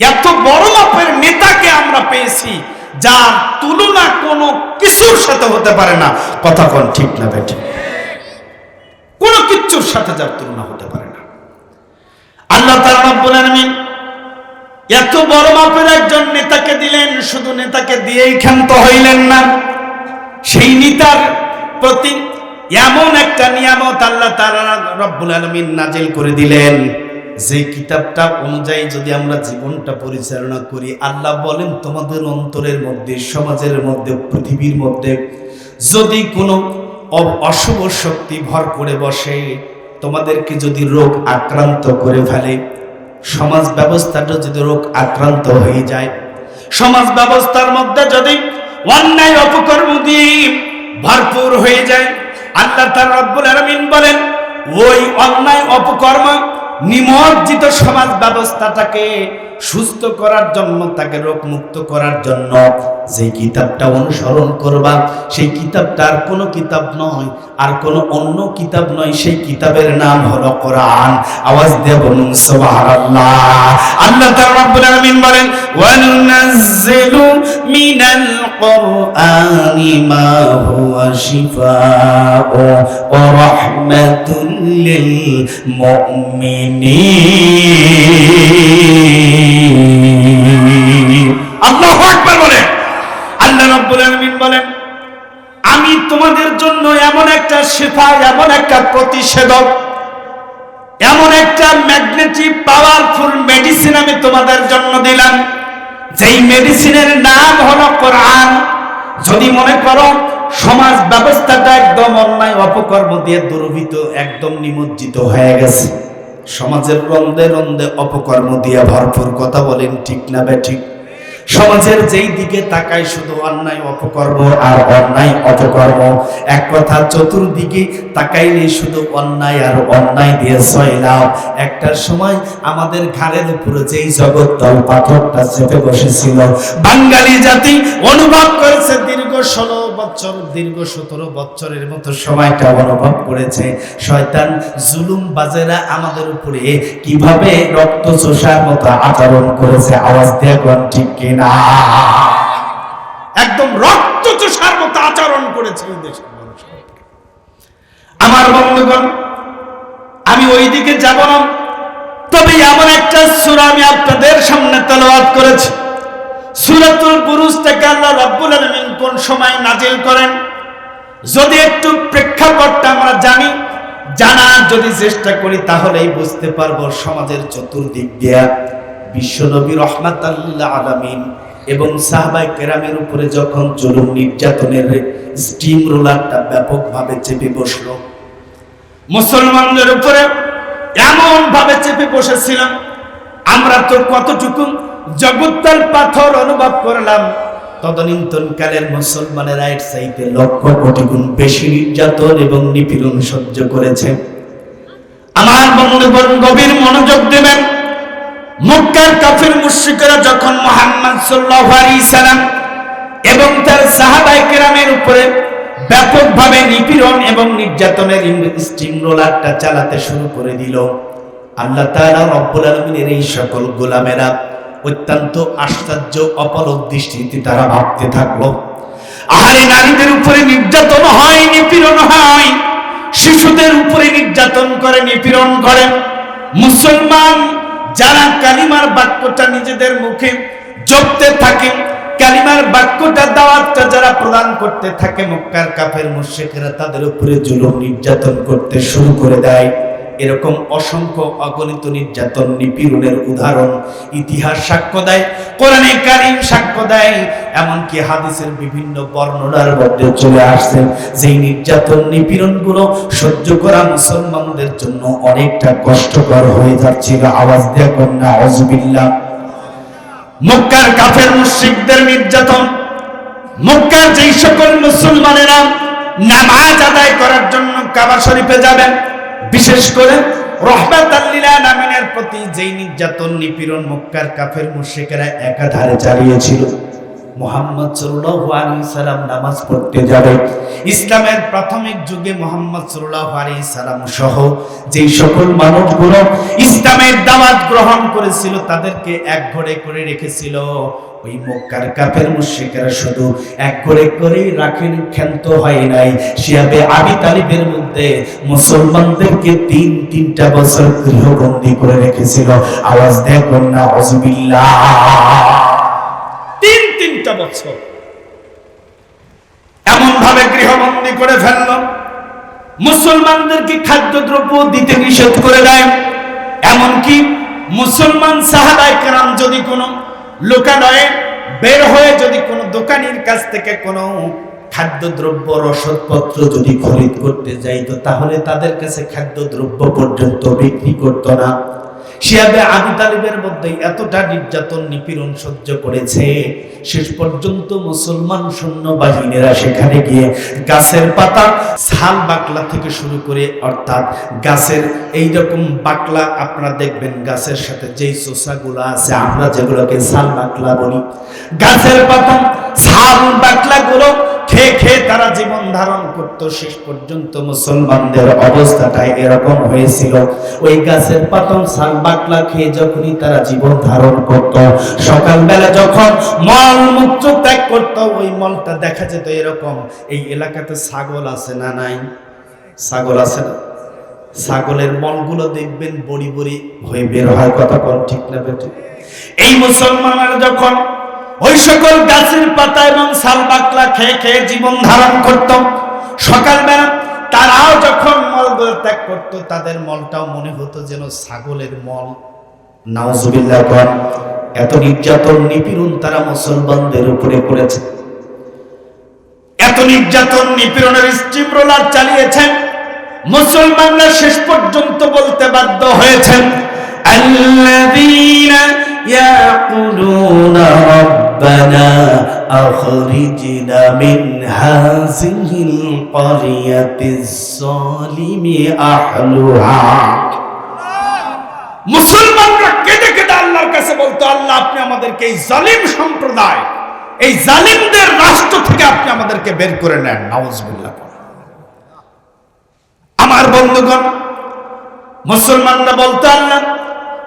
এত বড় মাপের নেতাকে আমরা পেয়েছি, যার তুলনা কোনো কিছুর সাথে হতে পারে না। কথা কোন ঠিক না বেঠিক কোনো কিচ্ছুর সাথে যার তুলনা হতে পারে না। আল্লাহ তাআলা রব্বুল আলামিন এত বড় মাপের একজন নেতাকে দিলেন, শুধু নেতাকে দিয়েই ক্ষান্ত হইলেন না। সেই নেতার প্রতি এমন একটা নিয়ামত আল্লাহ তাআলা রব্বুল আলামিন নাজিল করে দিলেন। যে কিতাবটা অনুযায়ী যদি আমরা জীবনটা পরিচালনা করি, আল্লাহ বলেন, তোমাদের অন্তরের মধ্যে, সমাজের মধ্যে, পৃথিবীর মধ্যে যদি কোনো অশুভ শক্তি ভর করে বসে, তোমাদেরকে যদি রোগ আক্রান্ত করে ফেলে, সমাজ ব্যবস্থাটা যদি রোগ আক্রান্ত হয়ে যায়, সমাজ ব্যবস্থার মধ্যে যদি অন্যায় অপকর্ম দিয়ে ভরপুর হয়ে যায়, আল্লাহ তার রব্বুল আলামিন বলেন, ওই অন্যায় অপকর্ম নিমজ্জিত সমাজ ব্যবস্থাটাকে সুস্থ করার জন্য, তাকে রোগ মুক্ত করার জন্য যে কিতাবটা অনুসরণ করবা, সেই কিতাবটা আর কোনো কিতাব নয়। আর কোনো অন্য কিতাব নয়, সেই কিতাবের নাম হলো কোরআন। আওয়াজ দিয়ে বলুন, সুবহানাল্লাহ। আল্লাহ তাআলা রব্বুল আলামিন বলেন ওয়া নুনাজ্জিলু মিনাল কোরআনি মা হুয়া শিফাউ ওয়া রাহমাতুল লিল মুমিনিন। শেফা এমন একটা প্রতিষেধক, এমন একটা ম্যাগনেটিক পাওয়ারফুল মেডিসিন আমি তোমাদের জন্য দিলাম। যেই মেডিসিনের নাম হলো কোরআন। যদি মনে করো, সমাজ ব্যবস্থাটা একদম অন্যায় অপকর্ম দিয়ে দুর্বৃত একদম নিমজ্জিত হয়ে গেছে। সমাজের রন্দে রন্দে অপকর্ম দিয়ে ভরপুর কথা বলেন ঠিক না বে ঠিক। সমাজের যেই দিকে তাকায় শুধু অন্যায় অপকর্ম আর অন্যায় অপকর্ম, এক কথা চতুর্দিকে তাকাইলে শুধু অন্যায় আর অন্যায় দিয়ে সয়লাম একটার সময় আমাদের ঘাড়ের উপরে যেই জগৎ দল পাথরটা চেপে বসেছিল, বাঙালি জাতি অনুভব করেছে দীর্ঘ ষোলো বছর, দীর্ঘ সতেরো বছরের মতো সময়টা অনুভব করেছে। শয়তান জুলুম বাজেরা আমাদের উপরে কীভাবে রক্ত চোষার মতো আচরণ করেছে, আওয়াজ দিয়ে ঠিক কিনা? একদম রক্ত চোষার মতো আচরণ করেছে এই দেশের মানুষ। আমার বন্ধুগণ, আমি ওই দিকে যাব না। তবে এমন একটা সূরা আমি আপনাদের সামনে তেলাওয়াত করেছি। সূরাতুল বুরুজ থেকে আল্লাহ রাব্বুল আলামিন কোন সময় নাজিল করেন? যদি একটু প্রেক্ষাপটটা আমরা জানি জানার যদি চেষ্টা করি, তাহলেই বুঝতে পারব সমাজের চতুর্দিক দিয়া বিশ্বনবী রহমাতাল্লিল্লাহ আলামিন এবং সাহাবাই কেরামের উপরে যখন জুলুম নির্যাতনের স্টিম রোলারটা ব্যাপকভাবে চেপে বসল, মুসলমানদের উপরে এমন ভাবে চেপে বসেছিলাম, আমরা তো কতটুকু জগত্তাল পাথর অনুভব করলাম। তদনীন্তন কালের মুসলমানেরা এর চাইতে লক্ষ কোটি গুণ বেশি নির্যাতন এবং নিপীড়ন সহ্য করেছে। আমার বন্ধুগণ গভীর মনোযোগ দেবেন। মক্কার কাফির মুশরিকরা যখন মুহাম্মদ সাল্লাল্লাহু আলাইহি সাল্লাম এবং তার সাহাবায়ে কেরামের উপরে ব্যাপকভাবে নিপীড়ন এবং নির্যাতনের স্টিম রোলারটা চালাতে শুরু করে দিল। আল্লাহ তাআলা রব্বুল আলামিনের এই সকল গোলামেরা অত্যন্ত আশ্চর্য অপলক দৃষ্টিতে তারা ভাবতে থাকল। আহারে, নারীদের উপরে নির্যাতন হয়, নিপীড়ন হয়। শিশুদের উপরে নির্যাতন করে, নিপীড়ন করে। মুসলমান যারা কালিমার বাক্যটা নিজেদের মুখে জপতে থাকে, কালিমার বাক্যটা দাওয়াতটা যারা প্রদান করতে থাকে, মক্কার কাফের মুশরিকেরা তাদের উপরে জুলুম, নির্যাতন করতে শুরু করে দেয়। এরকম অসংখ্য অগণিত নির্যাতন, নিপীড়নের উদাহরণ, ইতিহাস সাক্ষ্য দেয়, কোরআনে কারিম সাক্ষ্য দেয়, এমনকি হাদিসের বিভিন্ন বর্ণনার মধ্যে চলে আসছে যেই নির্যাতন, নিপীড়নগুলো সহ্য করা মুসলমানদের জন্য অনেকটা কষ্টকর হয়ে যাচ্ছিল আওয়াজ দেয়া কন্যা অজবিল্লা মক্কার কাফের মুশরিকদের নির্যাতন, মক্কার যেই সকল মুসলমানেরা নামাজ আদায় করার জন্য কাবা শরীফে যাবেন বিশেষ করে নামিনের প্রতি যেই নির্যাতন, নিপীড়ন, মক্কার কাফের মুশরিকেরা একাধারে চালিয়েছিল। মোহাম্মদ আলাইহি সাল্লাম নামাজ পড়তে যাবে। ইসলামের প্রাথমিক যুগে মোহাম্মদ আলাইহি সাল্লাম সহ যেই সকল মানুষগুলো ইসলামের দাওয়াত গ্রহণ করেছিল, তাদেরকে এক ঘরে করে রেখেছিল। ওই মক্কার কাফের মুশরিকেরা শুধু এক করে করেই রাখেন, ক্ষান্ত হয় নাই। শিয়াবে আবি তালিবের মধ্যে মুসলমানদেরকে তিন, তিনটা বছর গৃহবন্দী করে রেখেছিল। আওয়াজ দেখুন না অজবিল্লাহ তিন, তিনটা বছর এমন ভাবে গৃহবন্দী করে ফেলল। মুসলমানদেরকে খাদ্যদ্রব্য দিতে নিষেধ করে দেয়। এমনকি মুসলমান সাহাবাই কারাম যদি কোনো লোকালয়ে বের হয়ে যদি কোনো দোকানির কাছ থেকে কোনো খাদ্যদ্রব্য, রসদপত্র যদি খরিদ করতে যাইতো তাহলে তাদের কাছে খাদ্যদ্রব্য পর্যন্ত বিক্রি করতো না। শিয়াবে আবি তালিবের মধ্যে এতটা নির্যাতন, নিপীড়ন সহ্য করেছে। শেষ পর্যন্ত মুসলমান সৈন্য বাহিনীরা সেখানে গিয়ে গাছের পাতা, ছাল বাকলা থেকে শুরু করে, অর্থাৎ গাছের এই রকম বাকলা আপনারা দেখবেন গাছের সাথে যেই চোষাগুলো আছে, আমরা যেগুলোকে ছাল বাকলা বলি। গাছের পাতা ছাল বাকলাগুলো খেয়ে খেয়ে তারা জীবন ধারণ করত। শেষ পর্যন্ত মুসলমানদের অবস্থাটাই এরকম হয়েছিল। ওই গাছের পাতন সাল বাকলা খেয়ে যখনই তারা জীবন ধারণ করত, সকালবেলা যখন মল মূত্র ত্যাগ করত, ওই মলটা দেখা যেত এরকম। এই এলাকাতে ছাগল আছে না নাই? ছাগল আছে না? ছাগলের মলগুলো দেখবেন বড়ি বড়ি হয়ে বের হয়, কথা কোন ঠিক না বেটে এই মুসলমানরা যখন ওই সকল গাছের পাতা এবং সাল পাতলা খেয়ে খেয়ে জীবন ধারণ করত। সকালবেলা তারাও যখন মল ত্যাগ করত, তাদের মলটাও মনে হতো যেন ছাগলের মল। নাওজুবিল্লাহ এত নির্যাতন নিপীড়ন তারা মুসলমানদের উপরে করেছে। এত নির্যাতন নিপীড়নের স্টিম চালিয়েছেন মুসলমানরা শেষ পর্যন্ত বলতে বাধ্য হয়েছেন আল্লাযীনা ইয়াকুলুনা ربنا أخرجنا من هذه القرية الظالم أهلها মুসলমানরা কেঁদে কেঁদে আল্লাহর কাছে বলতো আল্লাহ আপনি আমাদেরকে এই জালিম সম্প্রদায় এই জালিমদের রাষ্ট্র থেকে আপনি আমাদেরকে বের করে নেন নাউজুবিল্লাহ আমার বন্ধুগণ মুসলমানরা বলতো আল্লাহ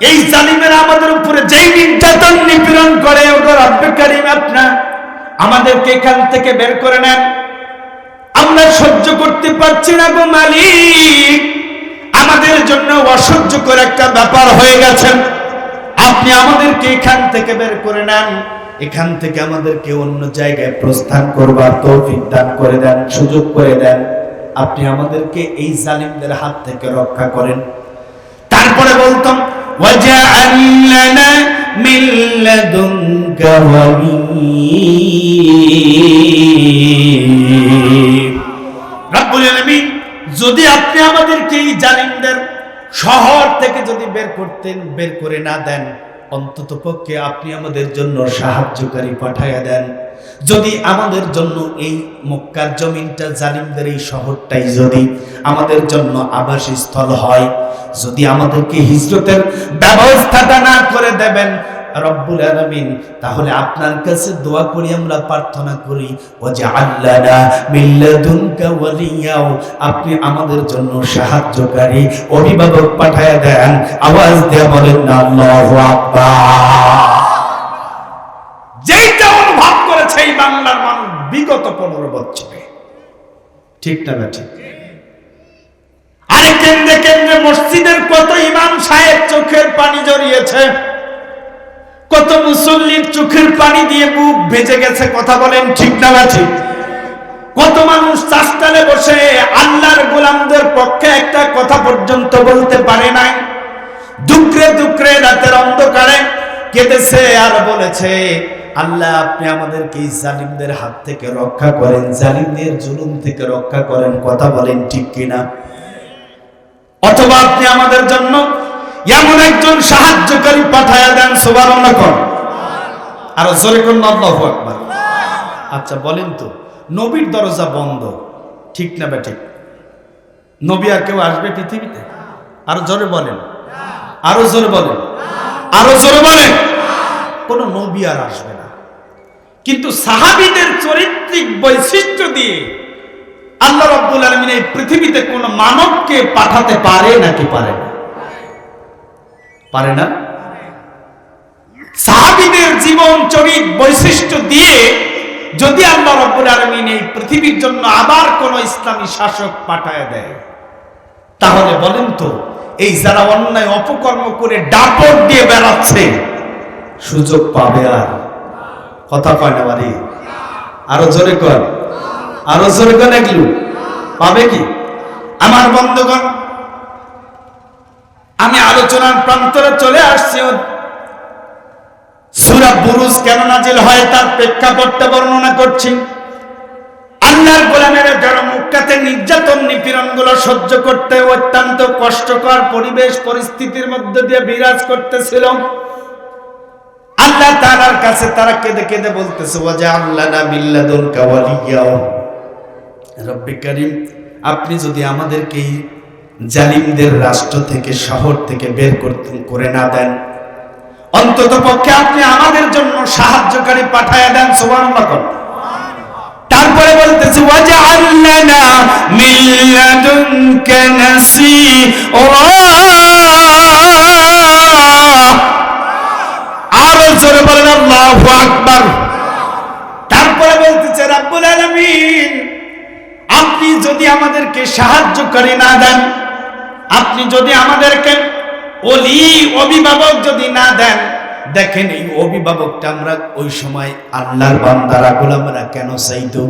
এই জালিমেরা আমাদের উপরে যেই নির্যাতন নিপীড়ন করে ওটা রব্বে আপনার আমাদেরকে এখান থেকে বের করে নেন। আমরা সহ্য করতে পারছি না গো মালিক। আমাদের জন্য অসহ্যকর একটা ব্যাপার হয়ে গেছেন আপনি আমাদেরকে এখান থেকে বের করে নেন। এখান থেকে আমাদেরকে অন্য জায়গায় প্রস্থান করবার তৌফিক দান করে দেন, সুযোগ করে দেন। আপনি আমাদেরকে এই জালিমদের হাত থেকে রক্ষা করেন। তারপরে বলতাম وَاجْعَل لَّنَا مِن لَّدُنكَ وَلِيًّا রব্বুল আলামিন যদি আপনি আমাদেরকে এই জালিমদের শহর থেকে যদি বের করতেন বের করে না দেন অন্তত পক্ষে আপনি আমাদের জন্য সাহায্যকারী পাঠাইয়া দেন। যদি আমাদের জন্য এই মক্কার জমিনটা জালিমদের এই শহরটাই যদি আমাদের জন্য আবাসস্থল হয়, যদি আমাদেরকে হিজরতের ব্যবস্থাটা না করে দেবেন রব্বুল আলামিন, তাহলে আপনার কাছে দোয়া করি, আমরা প্রার্থনা করি ও যে ওয়ালিয়াও আপনি আমাদের জন্য সাহায্যকারী অভিভাবক পাঠায় দেন, আওয়াজ দেয়া বলেন না আল্লাহু যেইটা অনুভব করেছে এই বাংলার মানুষ বিগত পনেরো বছরে। ঠিক না না ঠিক? আরে কেন্দ্রে কেন্দ্রে মসজিদের কত ইমাম সাহেব চোখের পানি জড়িয়েছে। কত মুসল্লির চোখের পানি দিয়ে বুক ভেজে গেছে, কথা বলেন ঠিক না ঠিক? কত মানুষ চাষটালে বসে আল্লাহর গোলামদের পক্ষে একটা কথা পর্যন্ত বলতে পারে নাই। দুঃখে দুঃখে রাতের অন্ধকারে কেঁদেছে আর বলেছে, আল্লাহ, আপনি আমাদেরকে জালিমদের হাত থেকে রক্ষা করেন, জালিমদের জুলুম থেকে রক্ষা করেন। কথা বলেন ঠিক কিনা? অথবা আপনি আমাদের জন্য এমন একজন সাহায্যকারী পাঠায়া দেন সবার কর আর জোরে আল্লাহু আকবার। আচ্ছা বলেন তো, নবীর দরজা বন্ধ, ঠিক না ঠিক নবী আর কেউ আসবে পৃথিবীতে? আরও জোরে বলেন। আরও জোরে বলেন। আরও জোরে বলেন। কোন নবী আর আসবে না। কিন্তু সাহাবিদের চরিত্রিক বৈশিষ্ট্য দিয়ে আল্লাহ রব্বুল আলমিন এই পৃথিবীতে কোন মানবকে পাঠাতে পারে নাকি পারে না? পারে না? সাহাবীদের জীবন চরিত বৈশিষ্ট্য দিয়ে যদি আল্লাহ রব্বুল আলমিন এই পৃথিবীর জন্য আবার কোন ইসলামী শাসক পাঠায় দেয়, তাহলে বলেন তো, এই যারা অন্যায় অপকর্ম করে ডাপট দিয়ে বেড়াচ্ছে, সুযোগ পাবে আর? কথা কয় না বাড়ি? আরও জোরে কর আরও জোরে কর এগুলো পাবে কি? আমার বন্ধুগণ আমি আলোচনার প্রান্তরে চলে আসছি। সুরা বুরুজ কেন নাজিল হয় তার প্রেক্ষাপটটা বর্ণনা করছি। আল্লাহর গোলামেরা যারা মুক্কাতে নির্যাতন নিপীড়নগুলো সহ্য করতে অত্যন্ত কষ্টকর পরিবেশ পরিস্থিতির মধ্যে দিয়ে বিরাজ করতেছিল। আল্লাহ তাআলার কাছে তারা কেঁদে কেঁদে বলতেছে ওয়াজা আল্লাহ না বিল্লাদুন কাওয়ালিয়া রব্বি আপনি যদি আমাদেরকে জালিমদের রাষ্ট্র থেকে, শহর থেকে বের করতে, করে না দেন। অন্তত পক্ষে আপনি আমাদের জন্য সাহায্যকারী পাঠায় দেন, সুবহানাল্লাহ কোন। তারপরে বলতেছে আরও জোরে বলেন, আল্লাহু আকবার। তারপরে বলতেছে, রাব্বুল আলামিন, আপনি যদি আমাদেরকে সাহায্য করে না দেন আপনি যদি আমাদেরকে অলি অভিভাবক যদি না দেন, দেখেন এই অভিভাবকটা আমরা ওই সময় আল্লাহর বান্দারা, গোলামরা কেন চাইতো?